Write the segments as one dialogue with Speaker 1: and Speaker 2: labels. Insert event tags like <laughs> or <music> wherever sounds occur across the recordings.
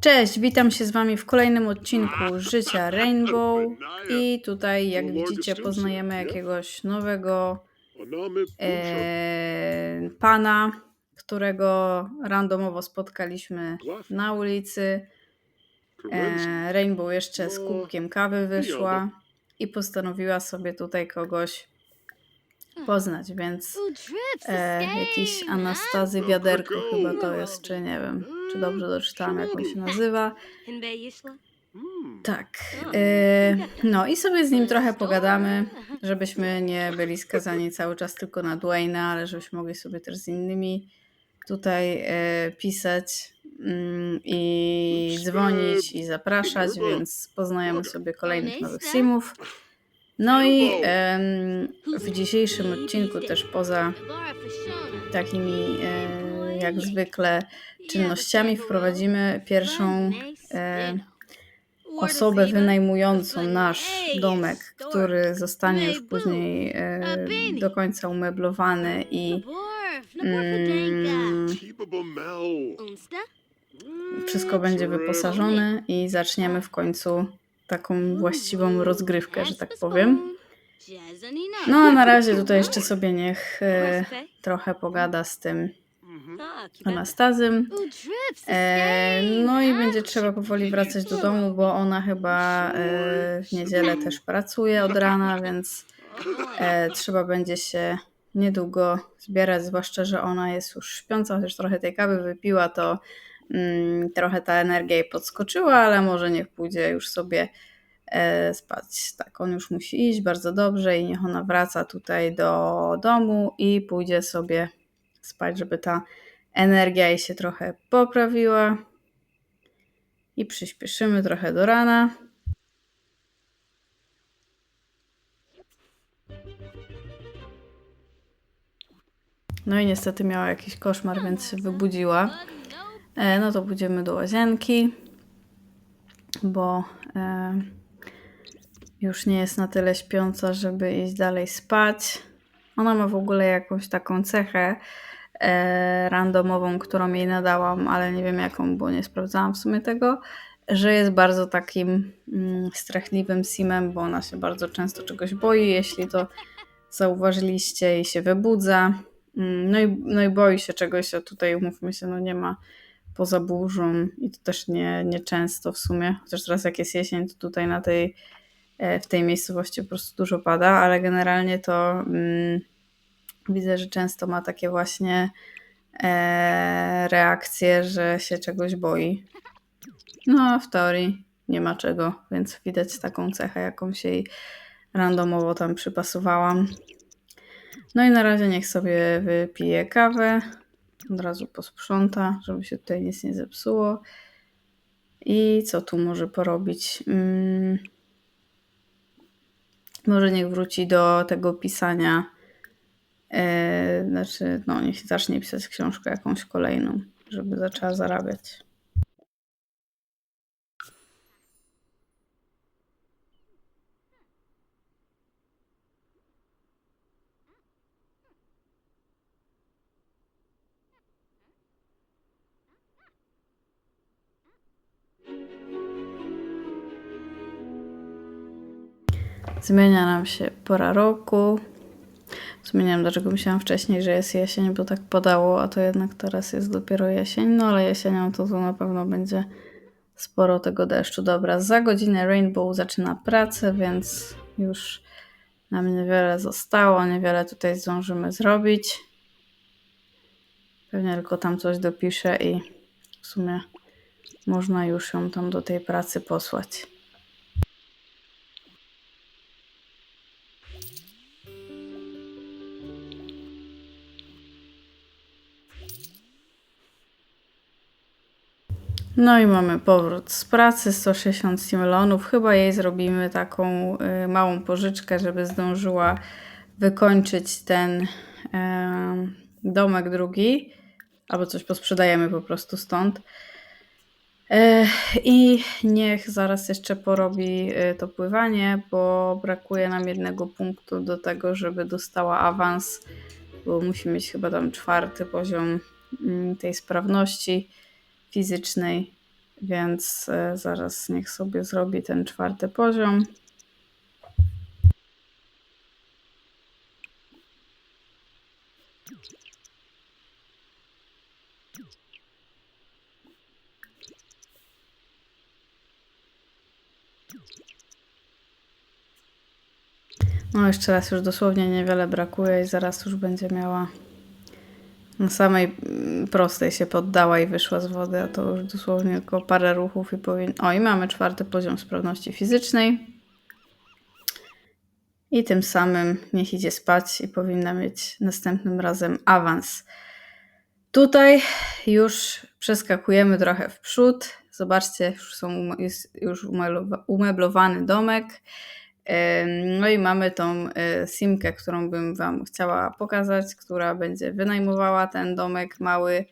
Speaker 1: Cześć, witam się z Wami w kolejnym odcinku Życia Rainbow. I tutaj jak widzicie poznajemy jakiegoś nowego e, pana, którego randomowo spotkaliśmy na ulicy. E, Rainbow jeszcze z kubkiem kawy wyszła i postanowiła sobie tutaj kogoś poznać, więc e, jakiś Anastazy Wiaderko chyba to jest, czy nie wiem, czy dobrze doczytałam jak on się nazywa. Tak. E, no i sobie z nim trochę pogadamy, żebyśmy nie byli skazani cały czas tylko na Dwayna, ale żebyśmy mogli sobie też z innymi tutaj e, pisać mm, i dzwonić i zapraszać, więc poznajemy sobie kolejnych nowych simów. No i em, w dzisiejszym odcinku też poza takimi e, jak zwykle czynnościami wprowadzimy pierwszą e, osobę wynajmującą nasz domek, który zostanie już później e, do końca umeblowany i mm, wszystko będzie wyposażone i zaczniemy w końcu taką właściwą rozgrywkę, że tak powiem. No a na razie tutaj jeszcze sobie niech e, trochę pogada z tym Anastazym. E, no i będzie trzeba powoli wracać do domu, bo ona chyba e, w niedzielę też pracuje od rana, więc e, trzeba będzie się niedługo zbierać, zwłaszcza, że ona jest już śpiąca, chociaż trochę tej kawy wypiła, to mm, trochę ta energia jej podskoczyła, ale może niech pójdzie już sobie e, spać. Tak, on już musi iść bardzo dobrze i niech ona wraca tutaj do domu i pójdzie sobie spać, żeby ta energia jej się trochę poprawiła. I przyspieszymy trochę do rana. No i niestety miała jakiś koszmar, więc się wybudziła. E, no to pójdziemy do łazienki, bo e, już nie jest na tyle śpiąca, żeby iść dalej spać. Ona ma w ogóle jakąś taką cechę randomową, którą jej nadałam, ale nie wiem jaką, bo nie sprawdzałam w sumie tego, że jest bardzo takim mm, strachliwym simem, bo ona się bardzo często czegoś boi, jeśli to zauważyliście i się wybudza. Mm, No i, no i boi się czegoś, a tutaj umówmy się, no nie ma poza burzą i to też nie, nie często w sumie, chociaż teraz jak jest jesień, to tutaj na tej, e, w tej miejscowości po prostu dużo pada, ale generalnie to mm, widzę, że często ma takie właśnie e, reakcje, że się czegoś boi. No w teorii nie ma czego, więc widać taką cechę, jaką się jej randomowo tam przypasowałam. No i na razie niech sobie wypije kawę, od razu posprząta, żeby się tutaj nic nie zepsuło. I co tu może porobić? Mm. Może niech wróci do tego pisania. E, znaczy, no, niech zacznie pisać książkę jakąś kolejną, żeby zaczęła zarabiać. Zmienia nam się pora roku. Zmieniam, dlaczego myślałam wcześniej, że jest jesień, bo tak podało, a to jednak teraz jest dopiero jesień. No ale jesienią to, to na pewno będzie sporo tego deszczu. Dobra, za godzinę Rainbow zaczyna pracę, więc już nam niewiele zostało, niewiele tutaj zdążymy zrobić. Pewnie tylko tam coś dopiszę i w sumie można już ją tam do tej pracy posłać. No i mamy powrót z pracy, 160 milionów. Chyba jej zrobimy taką y, małą pożyczkę, żeby zdążyła wykończyć ten em, domek drugi. Albo coś posprzedajemy po prostu stąd. I niech zaraz jeszcze porobi y, to pływanie, bo brakuje nam jednego punktu do tego, żeby dostała awans, bo musi mieć chyba tam czwarty poziom mm, tej sprawności fizycznej. Więc e, zaraz niech sobie zrobi ten czwarty poziom. No jeszcze raz, już dosłownie niewiele brakuje i zaraz już będzie miała na samej mm, prostej się poddała i wyszła z wody, a to już dosłownie tylko parę ruchów i powinien... O, i mamy czwarty poziom sprawności fizycznej. I tym samym niech idzie spać i powinna mieć następnym razem awans. Tutaj już przeskakujemy trochę w przód. Zobaczcie, już są, jest już umeblowany domek. No i mamy tą e, simkę, którą bym Wam chciała pokazać, która będzie wynajmowała ten domek mały.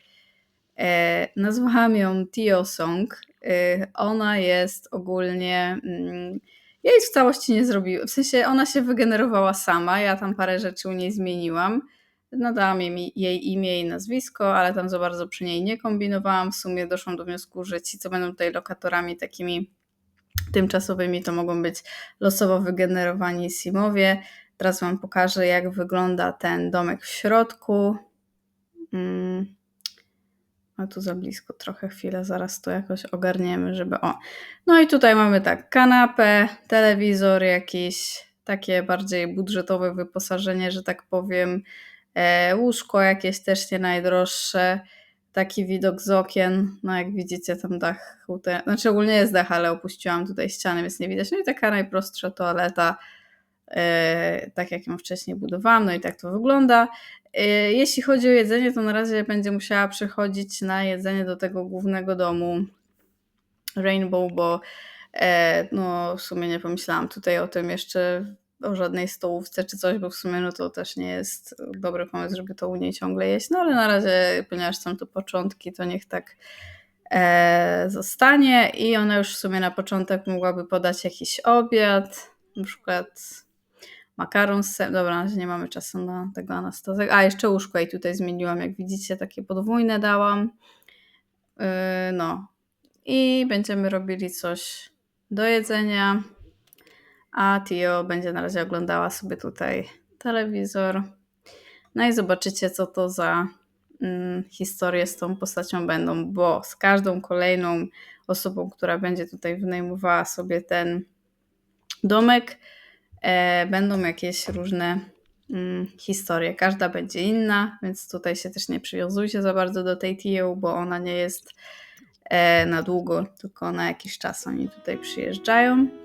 Speaker 1: E, nazwałam ją Tio Song. E, ona jest ogólnie. Mm, ja jej w całości nie zrobiłam. W sensie ona się wygenerowała sama. Ja tam parę rzeczy u niej zmieniłam. Nadałam jej, jej imię i nazwisko, ale tam za bardzo przy niej nie kombinowałam. W sumie doszłam do wniosku, że ci, co będą tutaj lokatorami takimi tymczasowymi to mogą być losowo wygenerowani simowie. Teraz Wam pokażę, jak wygląda ten domek w środku. Hmm. A tu za blisko trochę chwilę, zaraz to jakoś ogarniemy, żeby o. No i tutaj mamy tak kanapę, telewizor jakiś, takie bardziej budżetowe wyposażenie, że tak powiem, e, łóżko jakieś też nie najdroższe, taki widok z okien. No jak widzicie, tam dach, znaczy ogólnie jest dach, ale opuściłam tutaj ściany, więc nie widać. No i taka najprostsza toaleta, yy, tak jak ją wcześniej budowałam, no i tak to wygląda. Yy, jeśli chodzi o jedzenie, to na razie będzie musiała przychodzić na jedzenie do tego głównego domu Rainbow, bo e, no w sumie nie pomyślałam tutaj o tym jeszcze o żadnej stołówce czy coś, bo w sumie no to też nie jest dobry pomysł, żeby to u niej ciągle jeść. No ale na razie, ponieważ są to początki, to niech tak e, zostanie i ona już w sumie na początek mogłaby podać jakiś obiad, na przykład makaron z sem. Dobra, na razie nie mamy czasu na tego anastazę. A, jeszcze łóżko i tutaj zmieniłam, jak widzicie, takie podwójne dałam. Yy, no. I będziemy robili coś do jedzenia a Tio będzie na razie oglądała sobie tutaj telewizor. No i zobaczycie, co to za mm, historie z tą postacią będą, bo z każdą kolejną osobą, która będzie tutaj wynajmowała sobie ten domek, e, będą jakieś różne mm, historie. Każda będzie inna, więc tutaj się też nie przywiązujcie za bardzo do tej Tio, bo ona nie jest e, na długo, tylko na jakiś czas oni tutaj przyjeżdżają.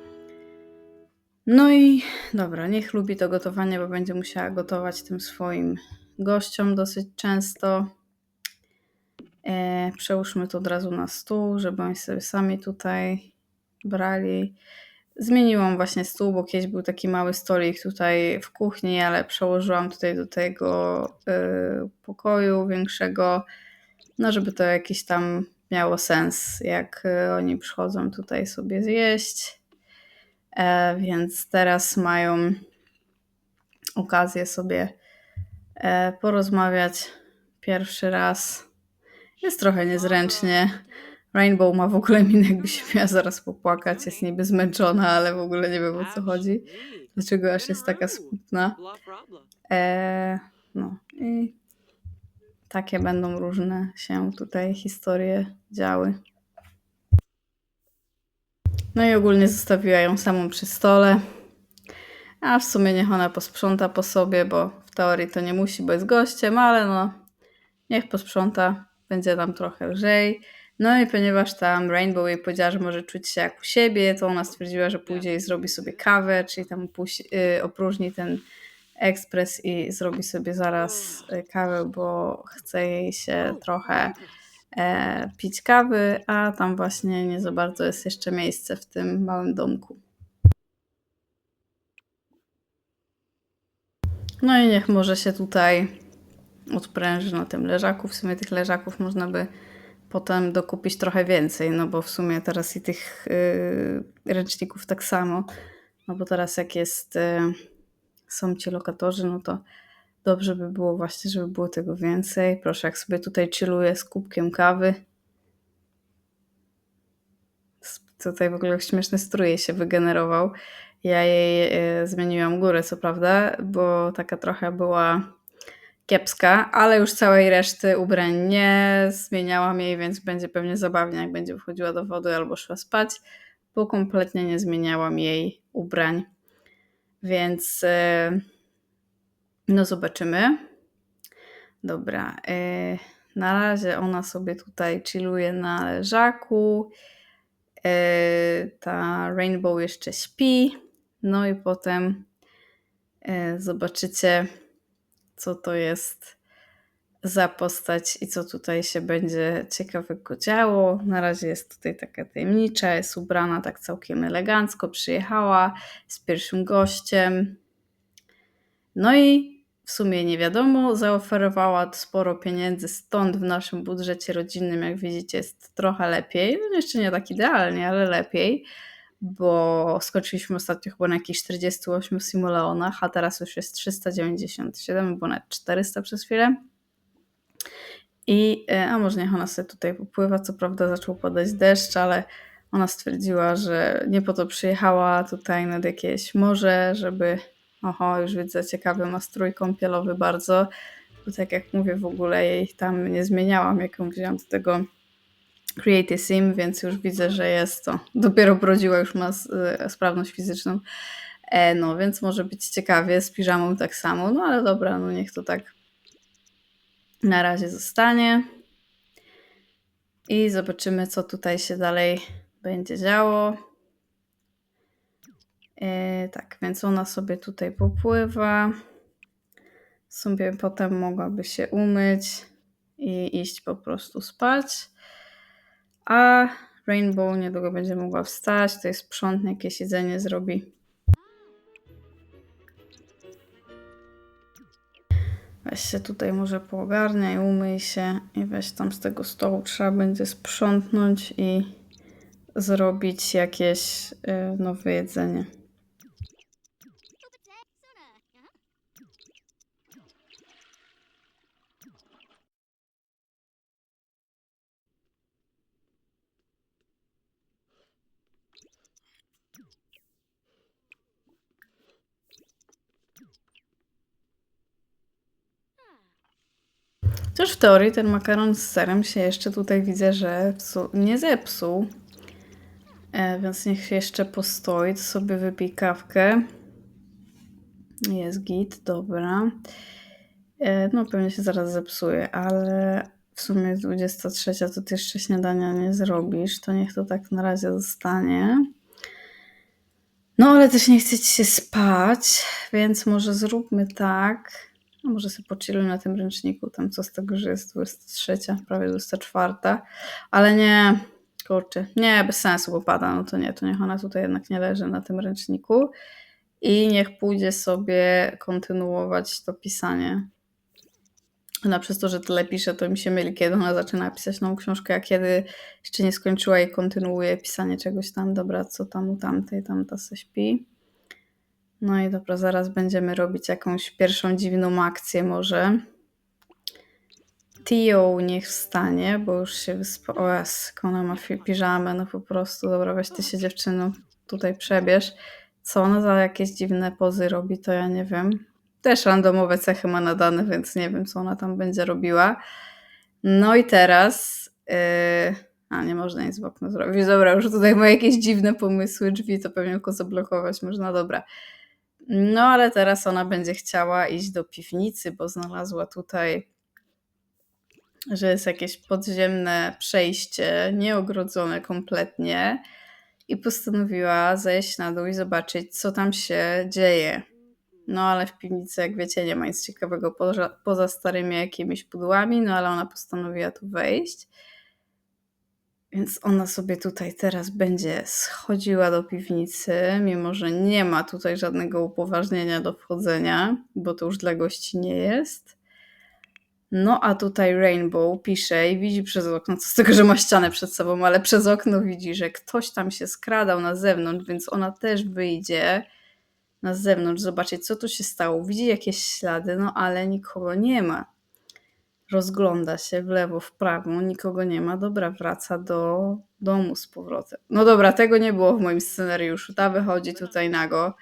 Speaker 1: No i dobra, niech lubi to gotowanie, bo będzie musiała gotować tym swoim gościom dosyć często. E, przełóżmy to od razu na stół, żeby oni sobie sami tutaj brali. Zmieniłam właśnie stół, bo kiedyś był taki mały stolik tutaj w kuchni, ale przełożyłam tutaj do tego y, pokoju większego, no żeby to jakiś tam miało sens, jak y, oni przychodzą tutaj sobie zjeść. E, więc teraz mają okazję sobie e, porozmawiać pierwszy raz. Jest trochę niezręcznie. Rainbow ma w ogóle minę, jakby się miała zaraz popłakać. Jest niby zmęczona, ale w ogóle nie wiem o co chodzi. Dlaczego aż jest taka smutna. E, no i takie będą różne się tutaj historie działy. No i ogólnie zostawiła ją samą przy stole. A w sumie niech ona posprząta po sobie, bo w teorii to nie musi, bo jest gościem, ale no niech posprząta, będzie tam trochę lżej. No i ponieważ tam Rainbow jej powiedziała, że może czuć się jak u siebie, to ona stwierdziła, że pójdzie i zrobi sobie kawę, czyli tam yy, opróżni ten ekspres i zrobi sobie zaraz y, kawę, bo chce jej się trochę e, pić kawy, a tam właśnie nie za bardzo jest jeszcze miejsce w tym małym domku. No i niech może się tutaj odpręży na tym leżaku. W sumie tych leżaków można by potem dokupić trochę więcej, no bo w sumie teraz i tych yy, ręczników tak samo. No bo teraz jak jest, yy, są ci lokatorzy, no to Dobrze by było właśnie, żeby było tego więcej. Proszę, jak sobie tutaj chilluję z kubkiem kawy. tutaj w ogóle śmieszny strój się wygenerował. Ja jej e, zmieniłam górę, co prawda, bo taka trochę była kiepska, ale już całej reszty ubrań nie zmieniałam jej, więc będzie pewnie zabawnie, jak będzie wchodziła do wody albo szła spać, bo kompletnie nie zmieniałam jej ubrań. Więc e, no zobaczymy. Dobra. e, Na razie ona sobie tutaj chilluje na leżaku. E, Ta Rainbow jeszcze śpi. No i potem e, zobaczycie, co to jest za postać i co tutaj się będzie ciekawego działo. Na razie jest tutaj taka tajemnicza, jest ubrana tak całkiem elegancko, przyjechała z pierwszym gościem. No i w sumie nie wiadomo, zaoferowała sporo pieniędzy, stąd w naszym budżecie rodzinnym, jak widzicie, jest trochę lepiej. No jeszcze nie tak idealnie, ale lepiej, bo skończyliśmy ostatnio chyba na jakichś 48 simoleonach, a teraz już jest 397, bo nawet 400 przez chwilę. I, e, a może niech ona sobie tutaj popływa, co prawda zaczął padać deszcz, ale ona stwierdziła, że nie po to przyjechała tutaj nad jakieś morze, żeby, oho, już widzę, ciekawy ma strój kąpielowy bardzo. Tu tak jak mówię, w ogóle jej tam nie zmieniałam, jak ją wzięłam do tego Creative Sim, więc już widzę, że jest to. Dopiero brodziła, już ma e, sprawność fizyczną. E, no, więc może być ciekawie, z piżamą tak samo, no ale dobra, no niech to tak na razie zostanie. I zobaczymy, co tutaj się dalej będzie działo. E, tak, więc ona sobie tutaj popływa. Sobie potem mogłaby się umyć i iść po prostu spać. A Rainbow niedługo będzie mogła wstać, tutaj sprzątnie, jakieś jedzenie zrobi. Weź się tutaj może poogarniaj, umyj się i weź tam z tego stołu trzeba będzie sprzątnąć i zrobić jakieś y, nowe jedzenie. Chociaż w teorii ten makaron z serem się jeszcze tutaj widzę, że nie zepsuł. E, więc niech się jeszcze postoi, to sobie wypij kawkę. Jest git, dobra. E, no pewnie się zaraz zepsuje, ale w sumie jest 23, to ty jeszcze śniadania nie zrobisz, to niech to tak na razie zostanie. No ale też nie chce ci się spać, więc może zróbmy tak. No może sobie pochilluj na tym ręczniku, tam co z tego, że jest 23, prawie 24. Ale nie, kurczę, nie, bez sensu, bo pada, no to nie, to niech ona tutaj jednak nie leży na tym ręczniku i niech pójdzie sobie kontynuować to pisanie. Ona przez to, że tyle pisze, to mi się myli, kiedy ona zaczyna pisać nową książkę, a kiedy jeszcze nie skończyła i kontynuuje pisanie czegoś tam. Dobra, co tam u tamtej, tamta se śpi. No i dobra, zaraz będziemy robić jakąś pierwszą dziwną akcję może. Tio niech wstanie, bo już się wyspa... O jas, ona ma piżamę, no po prostu. Dobra, weź ty się dziewczyno tutaj przebierz. Co ona za jakieś dziwne pozy robi, to ja nie wiem. Też randomowe cechy ma nadane, więc nie wiem, co ona tam będzie robiła. No i teraz... Yy... A, nie można nic w okno zrobić. Dobra, już tutaj ma jakieś dziwne pomysły, drzwi to pewnie tylko zablokować można. Dobra. No ale teraz ona będzie chciała iść do piwnicy, bo znalazła tutaj, że jest jakieś podziemne przejście, nieogrodzone kompletnie. I postanowiła zejść na dół i zobaczyć, co tam się dzieje. No ale w piwnicy, jak wiecie, nie ma nic ciekawego poza, poza starymi jakimiś pudłami, no ale ona postanowiła tu wejść. Więc ona sobie tutaj teraz będzie schodziła do piwnicy, mimo że nie ma tutaj żadnego upoważnienia do wchodzenia, bo to już dla gości nie jest. No a tutaj Rainbow pisze i widzi przez okno, co z tego, że ma ścianę przed sobą, ale przez okno widzi, że ktoś tam się skradał na zewnątrz, więc ona też wyjdzie na zewnątrz zobaczyć, co tu się stało. Widzi jakieś ślady, no ale nikogo nie ma. Rozgląda się w lewo, w prawo, nikogo nie ma. Dobra, wraca do domu z powrotem. No dobra, tego nie było w moim scenariuszu. Ta wychodzi tutaj nago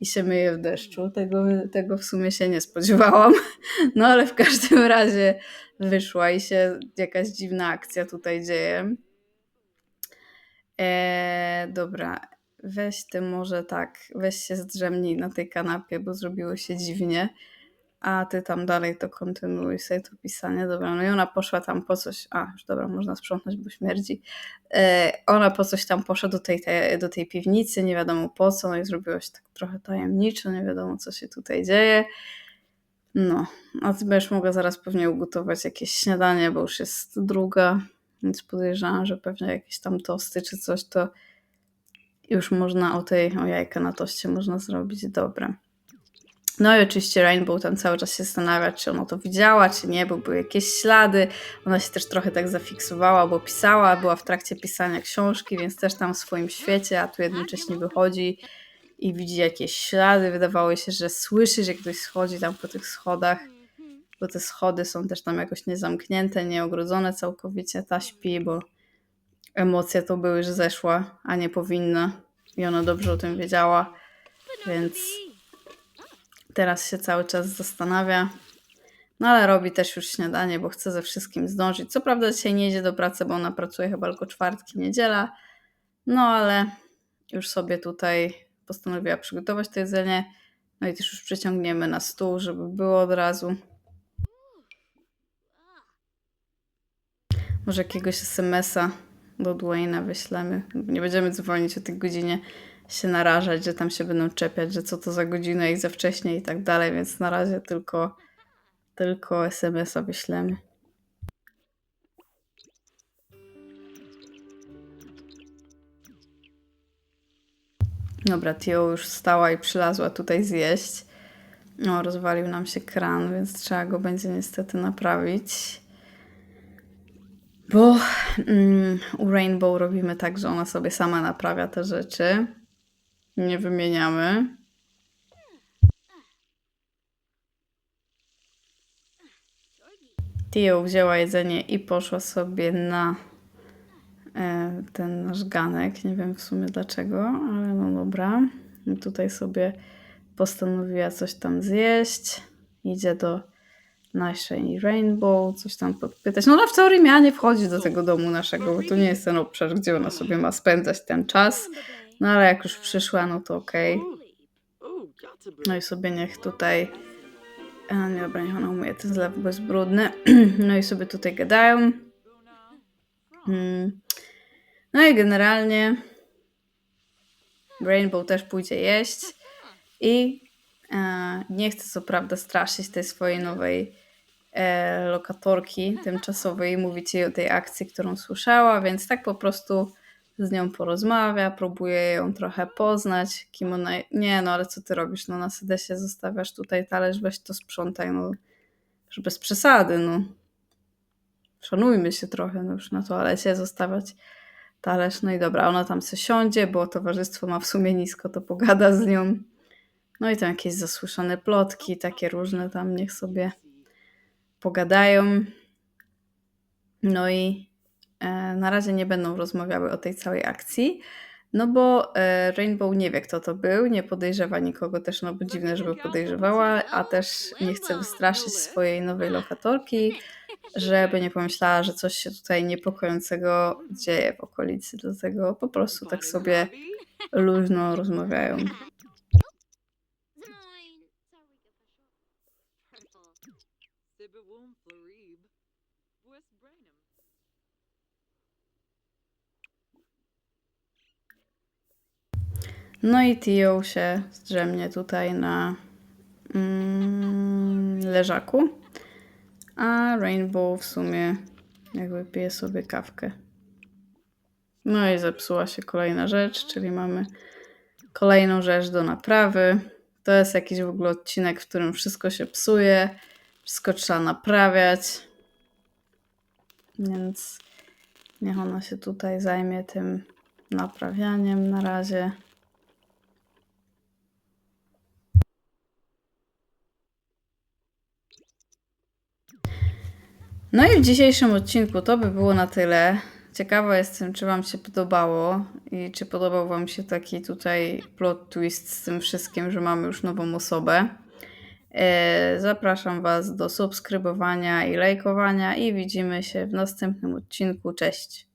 Speaker 1: i się myje w deszczu. Tego, tego w sumie się nie spodziewałam. <laughs> No ale w każdym razie wyszła i się jakaś dziwna akcja tutaj dzieje. Eee, dobra, weź ty może tak, weź się zdrzemnij na tej kanapie, bo zrobiło się dziwnie. A ty tam dalej to kontynuuj sobie to pisanie. Dobra, no i ona poszła tam po coś. A, już dobra, można sprzątnąć, bo śmierdzi. E, ona po coś tam poszła do tej, tej, do tej piwnicy, nie wiadomo po co, no i zrobiło się tak trochę tajemniczo, nie wiadomo co się tutaj dzieje. No, a ty będziesz mogła zaraz pewnie ugotować jakieś śniadanie, bo już jest druga, więc podejrzewam, że pewnie jakieś tam tosty czy coś, to już można o tej, o jajka na toście można zrobić dobre. No i oczywiście Rainbow tam cały czas się zastanawia, czy ona to widziała, czy nie, bo były jakieś ślady. Ona się też trochę tak zafiksowała, bo pisała, była w trakcie pisania książki, więc też tam w swoim świecie, a tu jednocześnie wychodzi i widzi jakieś ślady. Wydawało się, że słyszy, że ktoś schodzi tam po tych schodach, bo te schody są też tam jakoś niezamknięte, nieogrodzone całkowicie. Ta śpi, bo emocje to były, że zeszła, a nie powinna. I ona dobrze o tym wiedziała, więc teraz się cały czas zastanawia. No ale robi też już śniadanie, bo chce ze wszystkim zdążyć. Co prawda dzisiaj nie idzie do pracy, bo ona pracuje chyba tylko czwartki, niedziela. No ale już sobie tutaj postanowiła przygotować to jedzenie. No i też już przeciągniemy na stół, żeby było od razu. Może jakiegoś SMS-a do Dwayna wyślemy. Nie będziemy dzwonić o tej godzinie, się narażać, że tam się będą czepiać, że co to za godzina i za wcześnie i tak dalej, więc na razie tylko, tylko SMS-a wyślemy. Dobra, Tio już wstała i przylazła tutaj zjeść. No, rozwalił nam się kran, więc trzeba go będzie niestety naprawić. Bo mm, u Rainbow robimy tak, że ona sobie sama naprawia te rzeczy. Nie wymieniamy. Tio wzięła jedzenie i poszła sobie na e, ten nasz ganek. Nie wiem w sumie dlaczego, ale no dobra. Tutaj sobie postanowiła coś tam zjeść. Idzie do naszej Rainbow, coś tam podpytać. No ona w teorii miała nie wchodzić do tego domu naszego, bo to nie jest ten obszar, gdzie ona sobie ma spędzać ten czas. No ale jak już przyszła, no to okej. No i sobie niech tutaj... A, nie, dobra, niech ona umyje ten zlew, bo jest brudny. <clears throat> No i sobie tutaj gadają. Mm. No i generalnie Rainbow też pójdzie jeść i e, nie chce co prawda straszyć tej swojej nowej e, lokatorki tymczasowej, mówić jej o tej akcji, którą słyszała, więc tak po prostu z nią porozmawia, próbuje ją trochę poznać, kim ona... Nie, no ale co ty robisz? No na sedesie zostawiasz tutaj talerz, weź to sprzątaj, no już bez przesady, no. Szanujmy się trochę, no już na toalecie zostawiać talerz, no i dobra, ona tam se siądzie, bo towarzystwo ma w sumie nisko, to pogada z nią. No i tam jakieś zasłyszane plotki, takie różne tam niech sobie pogadają. No i na razie nie będą rozmawiały o tej całej akcji, no bo e, Rainbow nie wie, kto to był, nie podejrzewa nikogo też, no bo dziwne, żeby podejrzewała, a też nie chce wystraszyć swojej nowej lokatorki, żeby nie pomyślała, że coś się tutaj niepokojącego dzieje w okolicy, dlatego po prostu tak sobie luźno rozmawiają. <laughs> No i Tio się zdrzemnie tutaj na mm, leżaku, a Rainbow w sumie jakby pije sobie kawkę. No i zepsuła się kolejna rzecz, czyli mamy kolejną rzecz do naprawy. To jest jakiś w ogóle odcinek, w którym wszystko się psuje, wszystko trzeba naprawiać. Więc niech ona się tutaj zajmie tym naprawianiem na razie. No i w dzisiejszym odcinku to by było na tyle. Ciekawa jestem, czy Wam się podobało i czy podobał Wam się taki tutaj plot twist z tym wszystkim, że mamy już nową osobę. E, Zapraszam Was do subskrybowania i lajkowania i widzimy się w następnym odcinku. Cześć!